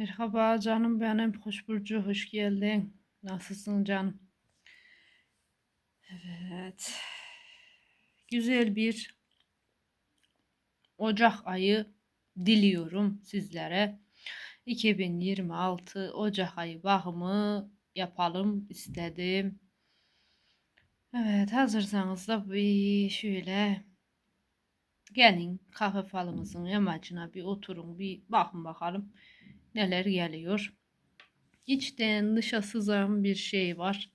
Merhaba canım benim. Hoş Burcu, hoş geldin. Nasılsın canım? Evet. Güzel bir Ocak ayı diliyorum sizlere. 2026 Ocak ayı bakımı yapalım istedim. Evet, hazırsanız da bir şöyle gelin kahve falımızın yamacına bir oturun bir bakın bakalım neler geliyor. İçten dışa sızan bir şey var.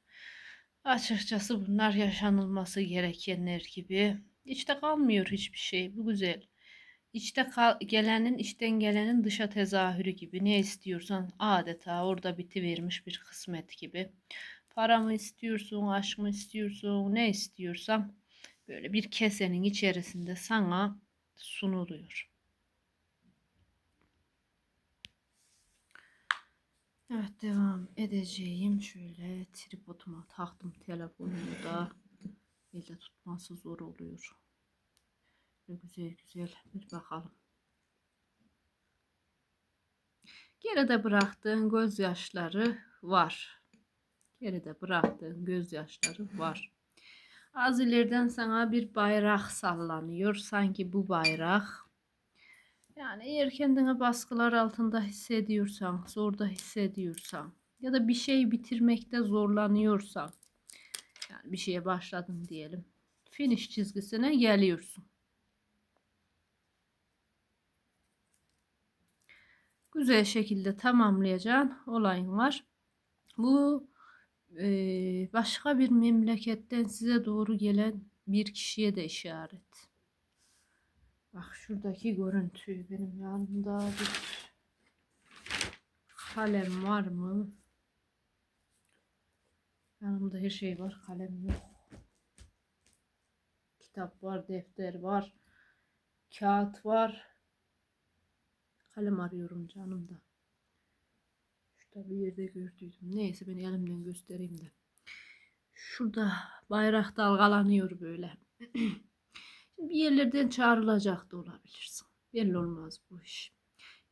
Açıkçası bunlar yaşanılması gerekenler gibi. İçte kalmıyor hiçbir şey. Bu güzel. İçte kal gelenin, içten gelenin dışa tezahürü gibi. Ne istiyorsan adeta orada bitivermiş bir kısmet gibi. Para mı istiyorsun, aşk mı istiyorsun, ne istiyorsan böyle bir kesenin içerisinde sana sunuluyor. Evet devam edeceğim. Şöyle tripoduma taktım telefonumu da elde tutması zor oluyor. Böyle güzel güzel bir bakalım. Geride bıraktığın gözyaşları var. Geride bıraktığın gözyaşları var. Az ileriden sana bir bayrak sallanıyor. Sanki bu bayrak yani eğer kendini baskılar altında hissediyorsan, zorda hissediyorsan ya da bir şey bitirmekte zorlanıyorsan yani bir şeye başladın diyelim. Finish çizgisine geliyorsun. Güzel şekilde tamamlayacağın olayın var. Bu e, başka bir memleketten size doğru gelen bir kişiye de işaret. Bak şuradaki görüntüyü benim yanımda bir kalem var mı? Yanımda her şey var. Kalem yok. Kitap var, defter var. Kağıt var. Kalem arıyorum canımda. Şurada bir yerde gördüydüm. Neyse ben elimden göstereyim de. Şurada bayrak dalgalanıyor böyle. yerlerden çağrılacak da olabilirsin. Belli olmaz bu iş.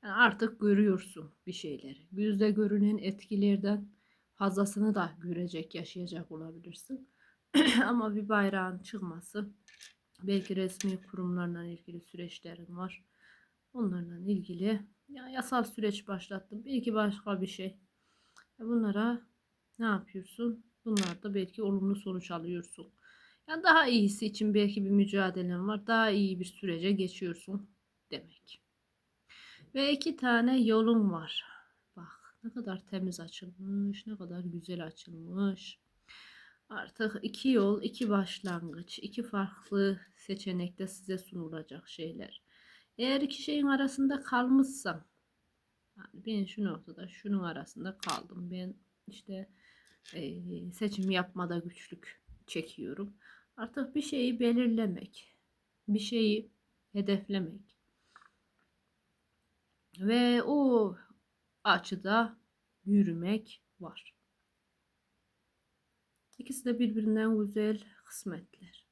Yani artık görüyorsun bir şeyleri. Gözde görünen etkilerden fazlasını da görecek, yaşayacak olabilirsin. Ama bir bayrağın çıkması, belki resmi kurumlarla ilgili süreçlerin var. Onlarla ilgili ya yasal süreç başlattım. Belki başka bir şey. Bunlara ne yapıyorsun? Bunlarda belki olumlu sonuç alıyorsun. Yani daha iyisi için belki bir mücadelen var. Daha iyi bir sürece geçiyorsun demek. Ve iki tane yolun var. Bak ne kadar temiz açılmış, ne kadar güzel açılmış. Artık iki yol, iki başlangıç, iki farklı seçenekte size sunulacak şeyler. Eğer iki şeyin arasında kalmışsam, yani ben şu noktada şunun arasında kaldım. Ben işte e, seçim yapmada güçlük çekiyorum. Artık bir şeyi belirlemek, bir şeyi hedeflemek ve o açıda yürümek var. İkisi de birbirinden güzel kısmetler.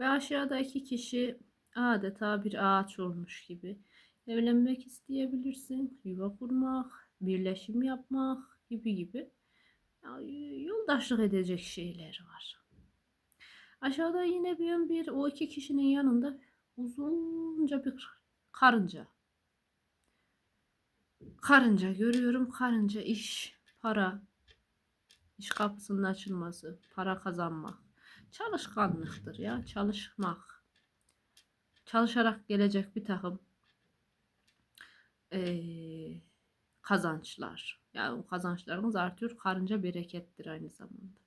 Ve aşağıda iki kişi adeta bir ağaç olmuş gibi. Evlenmek isteyebilirsin, yuva kurmak, birleşim yapmak gibi gibi. Yoldaşlık edecek şeyler var. Aşağıda yine bir, bir o iki kişinin yanında uzunca bir karınca. Karınca görüyorum. Karınca iş, para, iş kapısının açılması, para kazanmak. Çalışkanlıktır ya. Çalışmak. Çalışarak gelecek bir takım ee, kazançlar. Yani o kazançlarımız artıyor. Karınca berekettir aynı zamanda.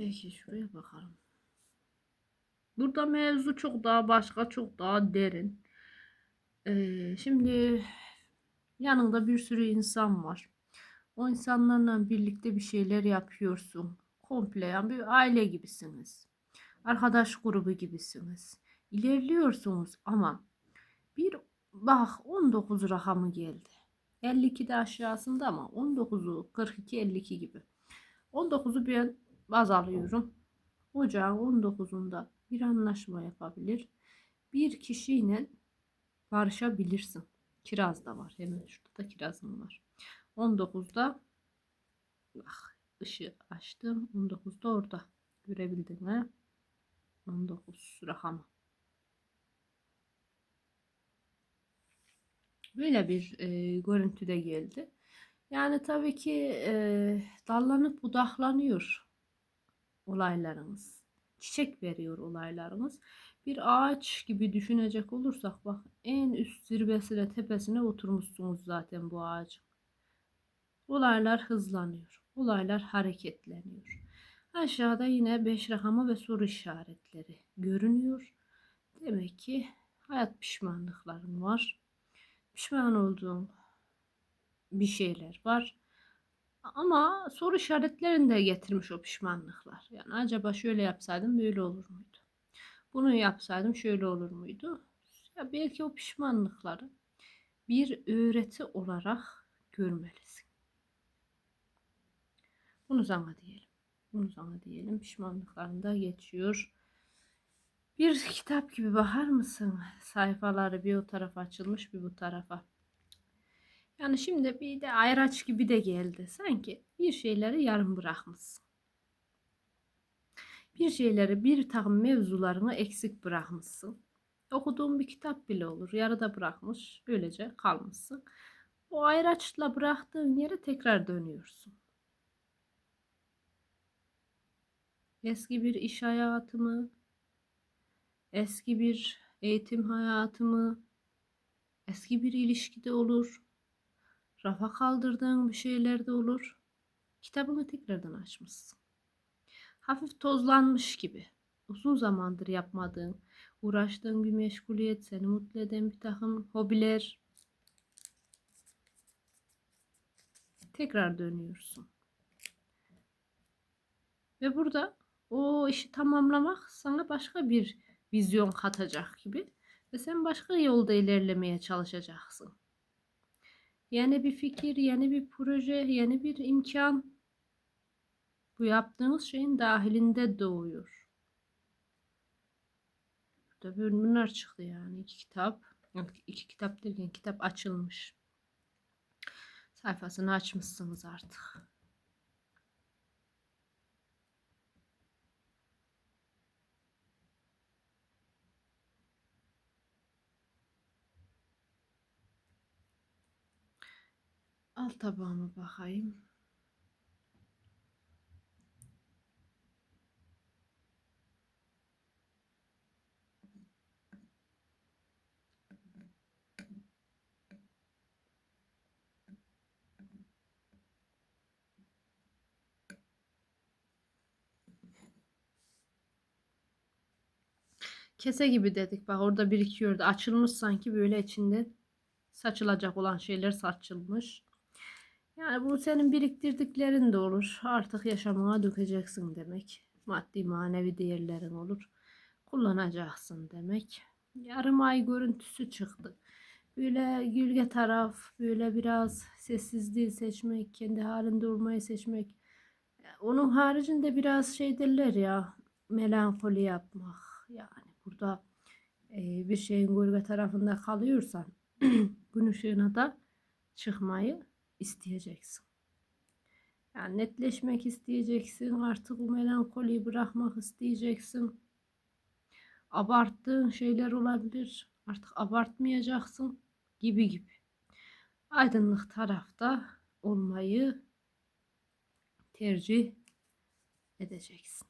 Peki şuraya bakalım. Burada mevzu çok daha başka, çok daha derin. Ee, şimdi yanında bir sürü insan var. O insanlarla birlikte bir şeyler yapıyorsun. Komple yani bir aile gibisiniz. Arkadaş grubu gibisiniz. İlerliyorsunuz ama bir bak 19 rakamı geldi. 52 de aşağısında ama 19'u 42 52 gibi. 19'u ben baz alıyorum. Ocağın 19'unda bir anlaşma yapabilir. Bir kişiyle barışabilirsin. Kiraz da var. Hemen şurada da kirazım var. 19'da bak ışığı açtım. 19'da orada. Görebildin mi? 19 rakamı. Böyle bir e, görüntüde geldi. Yani tabii ki e, dallanıp budaklanıyor olaylarımız. Çiçek veriyor olaylarımız. Bir ağaç gibi düşünecek olursak bak en üst zirvesine tepesine oturmuşsunuz zaten bu ağacın. Olaylar hızlanıyor. Olaylar hareketleniyor. Aşağıda yine 5 rakamı ve soru işaretleri görünüyor. Demek ki hayat pişmanlıkların var. Pişman olduğum bir şeyler var. Ama soru işaretlerini de getirmiş o pişmanlıklar. Yani acaba şöyle yapsaydım böyle olur muydu? Bunu yapsaydım şöyle olur muydu? Ya belki o pişmanlıkları bir öğreti olarak görmelisin. Bunu sana diyelim. Bunu sana diyelim. Pişmanlıklarında geçiyor. Bir kitap gibi bakar mısın? Sayfaları bir o tarafa açılmış bir bu tarafa. Yani şimdi bir de ayraç gibi de geldi. Sanki bir şeyleri yarım bırakmışsın. Bir şeyleri bir takım mevzularını eksik bırakmışsın. Okuduğun bir kitap bile olur. Yarıda bırakmış. Öylece kalmışsın. O ayraçla bıraktığın yere tekrar dönüyorsun. Eski bir iş hayatı mı? Eski bir eğitim hayatı mı? Eski bir ilişkide olur rafa kaldırdığın bir şeyler de olur. Kitabını tekrardan açmışsın. Hafif tozlanmış gibi. Uzun zamandır yapmadığın, uğraştığın bir meşguliyet, seni mutlu eden bir takım hobiler. Tekrar dönüyorsun. Ve burada o işi tamamlamak sana başka bir vizyon katacak gibi ve sen başka yolda ilerlemeye çalışacaksın. Yeni bir fikir, yeni bir proje, yeni bir imkan. Bu yaptığınız şeyin dahilinde doğuyor. Burada bölümler çıktı yani iki kitap. iki kitap derken kitap açılmış. Sayfasını açmışsınız artık. Alt tabağıma bakayım. Kese gibi dedik. Bak orada birikiyordu. Açılmış sanki böyle içinde saçılacak olan şeyler saçılmış. Yani bu senin biriktirdiklerin de olur. Artık yaşamına dökeceksin demek. Maddi manevi değerlerin olur. Kullanacaksın demek. Yarım ay görüntüsü çıktı. Böyle gülge taraf, böyle biraz sessizliği seçmek, kendi halinde olmayı seçmek. Onun haricinde biraz şey derler ya, melankoli yapmak. Yani burada e, bir şeyin gölge tarafında kalıyorsan gün ışığına da çıkmayı isteyeceksin. Yani netleşmek isteyeceksin. Artık bu melankoliyi bırakmak isteyeceksin. Abarttığın şeyler olabilir. Artık abartmayacaksın gibi gibi. Aydınlık tarafta olmayı tercih edeceksin.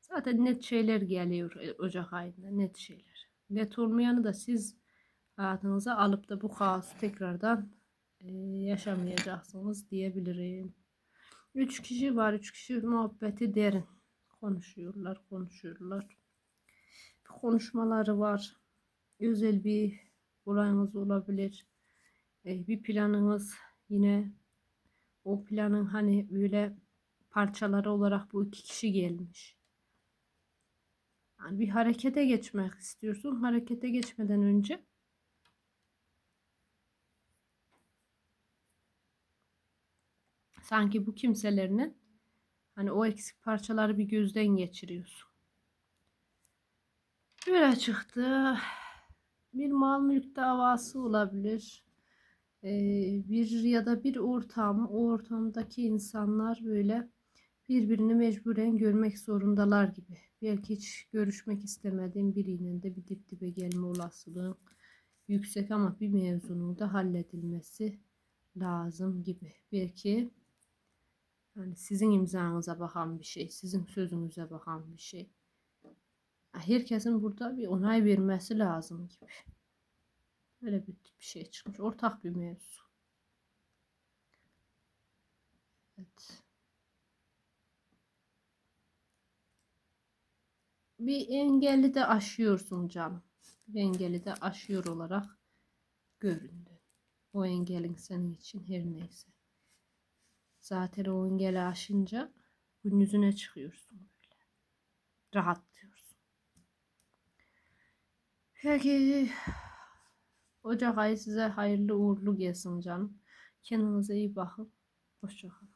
Zaten net şeyler geliyor e, Ocak ayında. Net şeyler. Net olmayanı da siz hayatınıza alıp da bu kaosu tekrardan yaşamayacaksınız diyebilirim. Üç kişi var. Üç kişi muhabbeti derin. Konuşuyorlar, konuşuyorlar. Konuşmaları var. Özel bir olayınız olabilir. E, bir planınız yine o planın hani böyle parçaları olarak bu iki kişi gelmiş. Yani bir harekete geçmek istiyorsun. Harekete geçmeden önce Sanki bu kimselerinin hani o eksik parçaları bir gözden geçiriyorsun. Böyle çıktı. bir mal mülk davası olabilir. Ee, bir ya da bir ortam, o ortamdaki insanlar böyle birbirini mecburen görmek zorundalar gibi. Belki hiç görüşmek istemediğin biriyle de bir dip dibe gelme olasılığın yüksek ama bir mevzunun da halledilmesi lazım gibi. Belki yani sizin imzanıza bakan bir şey, sizin sözünüze bakan bir şey. Herkesin burada bir onay vermesi lazım gibi. Öyle bir, bir şey çıkmış. Ortak bir mevzu. Evet. Bir engeli de aşıyorsun canım. Bir engeli de aşıyor olarak göründü. O engelin senin için her neyse. Zaten o engeli aşınca gün yüzüne çıkıyorsun böyle. Rahatlıyorsun. Peki Ocak ayı size hayırlı uğurlu gelsin canım. Kendinize iyi bakın. Hoşçakalın.